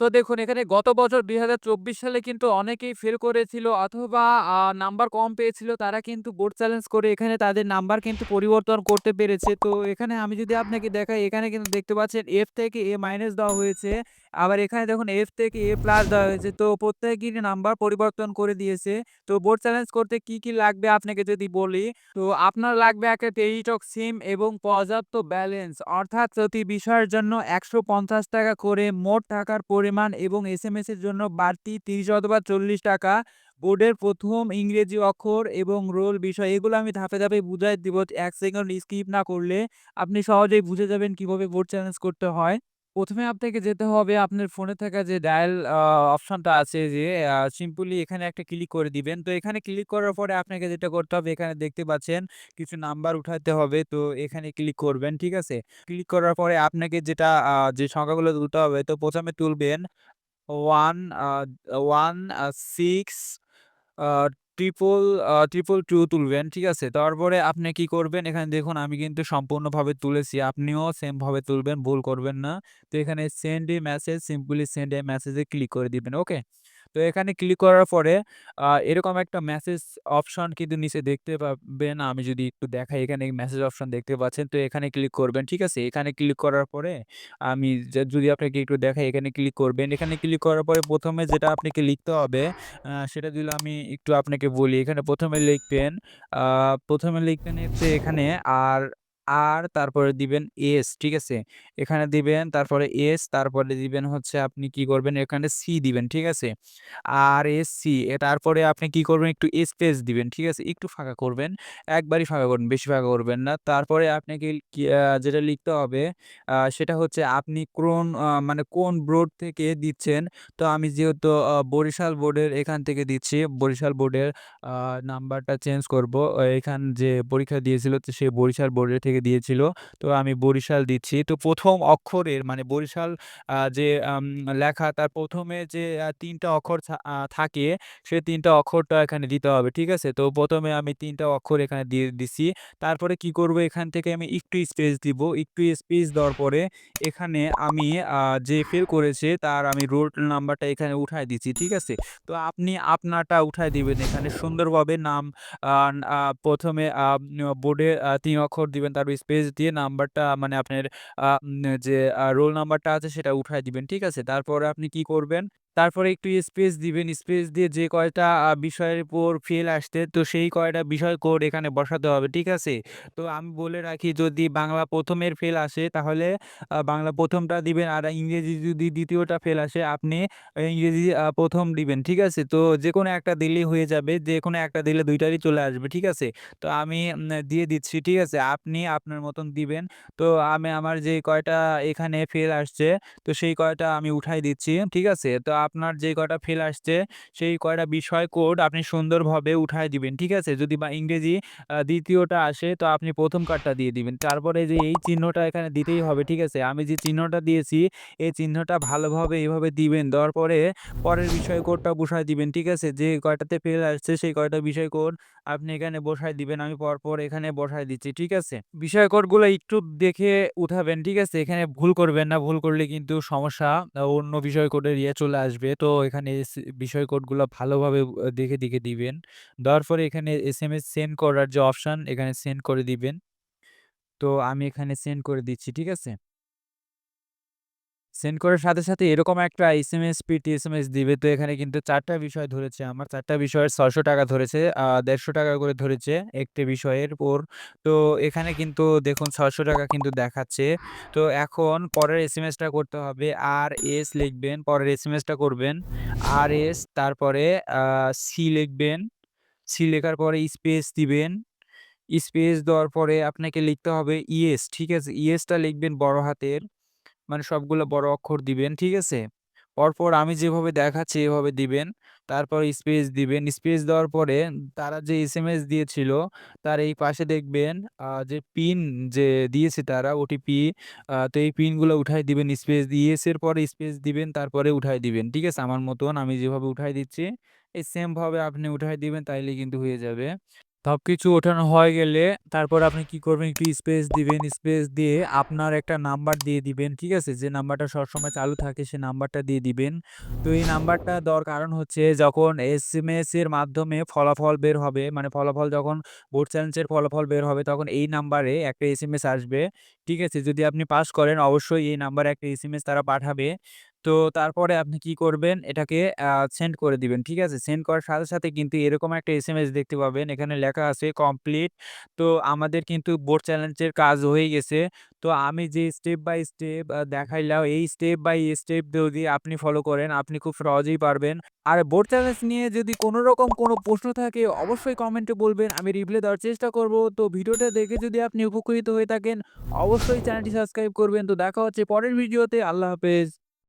তো দেখুন, এখানে গত বছর ২০২৪ সালে কিন্তু অনেকেই ফেল করেছিল অথবা নাম্বার কম পেয়েছিল তারা কিন্তু বোর্ড চ্যালেঞ্জ করে এখানে তাদের নাম্বার কিন্তু পরিবর্তন করতে পেরেছে। তো এখানে আমি যদি আপনাকে দেখাই, এখানে কিন্তু দেখতে পাচ্ছেন এফ থেকে এ মাইনাস দেওয়া হয়েছে। আবার এখানে দেখুন এফ থেকে এ প্লাস দেওয়া হয়েছে। তো প্রত্যেকেরই নাম্বার পরিবর্তন করে দিয়েছে। তো বোর্ড চ্যালেঞ্জ করতে কি, কি লাগবে আপনাকে যদি বলি, তো আপনার লাগবে একটা টেলিটক সিম এবং পর্যাপ্ত ব্যালেন্স অর্থাৎ প্রতি বিষয়ের জন্য ৳১৫০ করে মোট টাকার পরিমাণ এবং এসএমএস এর জন্য বাড়তি ৩০ অথবা ৳৪০ বোর্ডের প্রথম ইংরেজি অক্ষর এবং রোল বিষয় এগুলো আমি ধাপে, ধাপে বুঝাই দিব এক সেকেন্ড স্কিপ না করলে আপনি সহজেই বুঝে যাবেন কীভাবে বোর্ড চ্যালেঞ্জ করতে হয়। ১ম এ আপনাকে যেতে হবে আপনার ফোনে থাকা যে ডায়াল অপশনটা আছে যে সিম্পলি এখানে একটা ক্লিক করে দিবেন। তো এখানে ক্লিক করার পরে আপনাকে যেটা করতে হবে এখানে দেখতে পাচ্ছেন কিছু নাম্বার উঠাতে হবে। তো এখানে ক্লিক করবেন, ঠিক আছে? ক্লিক করার পরে আপনাকে যেটা যে সংখ্যাগুলো তুলতে হবে তো প্রথমে তুলবেন 1 আ 1 আ 6 আ ট্রিপল টু তুলবেন, ঠিক আছে? তারপরে আপনি কি করবেন এখানে দেখুন আমি কিন্তু সম্পূর্ণভাবে তুলেছি। আপনিও সেমভাবে তুলবেন, ভুল করবেন না। তো এখানে send a message simply send a মেসেজে ক্লিক করে দিবেন, ওকে? তো এখানে ক্লিক করার পরে এরকম একটা মেসেজ অপশন কিন্তু নিচে দেখতে পাবেন। আমি যদি একটু দেখাই এখানে মেসেজ অপশন দেখতে পাচ্ছেন। তো এখানে ক্লিক করবেন, ঠিক আছে? এখানে ক্লিক করার পরে আমি যদি আপনাকে একটু দেখাই এখানে ক্লিক করবেন। এখানে ক্লিক করার পরে প্রথমে যেটা আপনাকে লিখতে হবে সেটা যদি আমি একটু আপনাকে বলি। এখানে প্রথমে লিখবেন প্রথমে লিখবেন হচ্ছে এখানে আর, আর তারপরে দিবেন এস, ঠিক আছে? এখানে দিবেন তারপরে এস তারপরে দিবেন হচ্ছে আপনি কি করবেন এখানে সি দিবেন, ঠিক আছে? আর এস সি তারপরে আপনি কি করবেন একটু স্পেস দিবেন, ঠিক আছে? একটু ফাঁকা করবেন। একবারই ফাঁকা করবেন, বেশি ফাঁকা করবেন না। তারপরে আপনাকে যেটা লিখতে হবে সেটা হচ্ছে আপনি কোন মানে কোন বোর্ড থেকে দিচ্ছেন। তো আমি যেহেতু বরিশাল বোর্ডের এখান থেকে দিচ্ছি। বরিশাল বোর্ডের নাম্বারটা চেঞ্জ করব। এখান যে পরীক্ষা দিয়েছিল তো সে বরিশাল বোর্ডের থেকে দিয়েছিল। তো আমি বরিশাল দিচ্ছি। তো প্রথম অক্ষরের মানে বরিশাল যে লেখা তার ১ম এ যে আ ৩ টা অক্ষর থাকে সে ৩ টা অক্ষরটা এখানে দিতে হবে, ঠিক আছে? তো প্রথমে আমি তিনটা অক্ষর এখানে দিয়ে দিছি। তারপরে কি করব এখান থেকে আমি একটু স্পেস দিব। একটু স্পেস দেওয়ার পরে এখানে আমি যে ফেল করেছে তার আমি রোল নাম্বারটা এখানে উঠায় দিচ্ছি, ঠিক আছে? তো আপনি আপনারটা উঠায় দিবেন এখানে সুন্দরভাবে নাম আ আ ১ম এ আ বোর্ডে ৩ অক্ষর দিবেন তারপর স্পেস দিয়ে নাম্বারটা মানে আপনার যে রোল নাম্বারটা আছে সেটা উঠায় দিবেন, ঠিক আছে? তারপরে আপনি কি করবেন তারপরে একটু স্পেস দিবেন। স্পেস দিয়ে যে কয়টা বিষয়ের উপর ফেল আসতে তো সেই কয়টা বিষয় কোড এখানে বসাতে হবে, ঠিক আছে? তো আমি বলে রাখি যদি বাংলা প্রথমের ফেল আসে তাহলে বাংলা প্রথমটা দিবেন আর ইংরেজি যদি দ্বিতীয়টা ফেল আসে আপনি ইংরেজি প্রথম দিবেন, ঠিক আছে? তো যে কোনো একটা দিলেই হয়ে যাবে। যে কোনো একটা দিলে দুইটারই চলে আসবে, ঠিক আছে? তো আমি দিয়ে দিচ্ছি, ঠিক আছে? আপনি আপনার মতন দিবেন। তো আমি আমার যে কয়টা এখানে ফেল আসছে তো সেই কয়টা আমি উঠাই দিচ্ছি, ঠিক আছে? তো আপনার যে কয়টা ফেল আসছে সেই কয়টা বিষয় কোড আপনি সুন্দরভাবে উঠায় দিবেন, ঠিক আছে? যদি বা ইংরেজি দ্বিতীয়টা আসে তো আপনি প্রথম কার্ডটা দিয়ে দিবেন। তারপরে যে এই চিহ্নটা এখানে দিতেই হবে, ঠিক আছে? আমি যে চিহ্নটা দিয়েছি এই চিহ্নটা ভালোভাবে এভাবে দিবেন। দেওয়ার পরে পরের বিষয় কোডটা বসায় দিবেন, ঠিক আছে? যে কয়টাতে ফেল আসছে সেই কয়টা বিষয় কোড আপনি এখানে বসায় দিবেন। আমি পরপর এখানে বসায় দিচ্ছি, ঠিক আছে? বিষয় কোডগুলো একটু দেখে উঠাবেন, ঠিক আছে? এখানে ভুল করবেন না। ভুল করলে কিন্তু সমস্যা অন্য বিষয় কোডের ইয়ে চলে আসবে। তো এখানে এস বিষয় কোডগুলো ভালোভাবে দেখে, দেখে দিবেন। দেওয়ার পরে এখানে এস সেন্ড করার যে অপশান এখানে সেন্ড করে দিবেন। তো আমি এখানে সেন্ড করে দিচ্ছি, ঠিক আছে? সেন্ড করার সাথে, সাথে এরকম একটা S M S PT S M S দিবে। তো এখানে কিন্তু চারটা বিষয় ধরেছে আমার। ৪ টা বিষয়ের ৳৬০০ ধরেছে। দেড়শো টাকা করে ধরেছে একটি বিষয়ের উপর। তো এখানে কিন্তু দেখুন ৳৬০০ কিন্তু দেখাচ্ছে। তো এখন পরের এস এম এসটা করতে হবে। আর এস লিখবেন, পরের এস এম এসটা করবেন। আর এস তারপরে সি লিখবেন। সি লেখার পরে স্পেস দিবেন। স্পেস দেওয়ার পরে আপনাকে লিখতে হবে ইএস, ঠিক আছে? ইএসটা লিখবেন বড় হাতের। মানে সবগুলো বড় অক্ষর দিবেন, ঠিক আছে? পরপর আমি যেভাবে দেখাচ্ছি এভাবে দিবেন। তারপর স্পেস দিবেন। স্পেস দেওয়ার পরে তারা যে এস এম এস দিয়েছিল তার এই পাশে দেখবেন যে পিন যে দিয়েছে তারা ওটিপি তো এই পিনগুলো উঠায় দিবেন স্পেস ইয়েস এর পরে স্পেস দিবেন তারপরে উঠায় দিবেন। ঠিক আছে? আমার মতন আমি যেভাবে উঠাই দিচ্ছি এই সেমভাবে আপনি উঠায় দিবেন তাইলে কিন্তু হয়ে যাবে। সবকিছু ওঠানো হয়ে গেলে তারপর আপনি কি করবেন একটু স্পেস দিবেন। স্পেস দিয়ে আপনার একটা নাম্বার দিয়ে দিবেন। ঠিক আছে? যে নাম্বারটা সবসময় চালু থাকে সে নাম্বারটা দিয়ে দিবেন। তো এই নাম্বারটা দেওয়ার কারণ হচ্ছে যখন এসএমএস এর মাধ্যমে ফলাফল বের হবে মানে ফলাফল যখন বোর্ড চ্যালেঞ্জের ফলাফল বের হবে, তখন এই নাম্বারে একটা এসএমএস আসবে। ঠিক আছে? যদি আপনি পাস করেন, অবশ্যই এই নাম্বারে একটা এসএমএস তারা পাঠাবে। তো তারপরে আপনি কি করবেন এটাকে সেন্ড করে দিবেন। ঠিক আছে? সেন্ড করার সাথে, সাথে কিন্তু এরকম একটা এসএমএস দেখতে পাবেন। এখানে লেখা আছে কমপ্লিট। তো আমাদের কিন্তু বোর্ড চ্যালেঞ্জের কাজ হয়ে গেছে। তো আমি যে স্টেপ বাই স্টেপ দেখাইলাম এই স্টেপ বাই স্টেপ যদি আপনি ফলো করেন আপনি খুব সহজেই পারবেন। আর বোর্ড চ্যালেঞ্জ নিয়ে যদি কোনো রকম কোনো প্রশ্ন থাকে অবশ্যই কমেন্টে বলবেন। আমি রিপ্লাই দেওয়ার চেষ্টা করব। তো ভিডিওটা দেখে যদি আপনি উপকৃত হয়ে থাকেন অবশ্যই চ্যানেলটি সাবস্ক্রাইব করবেন। তো দেখা হচ্ছে পরের ভিডিওতে। আল্লাহ হাফেজ।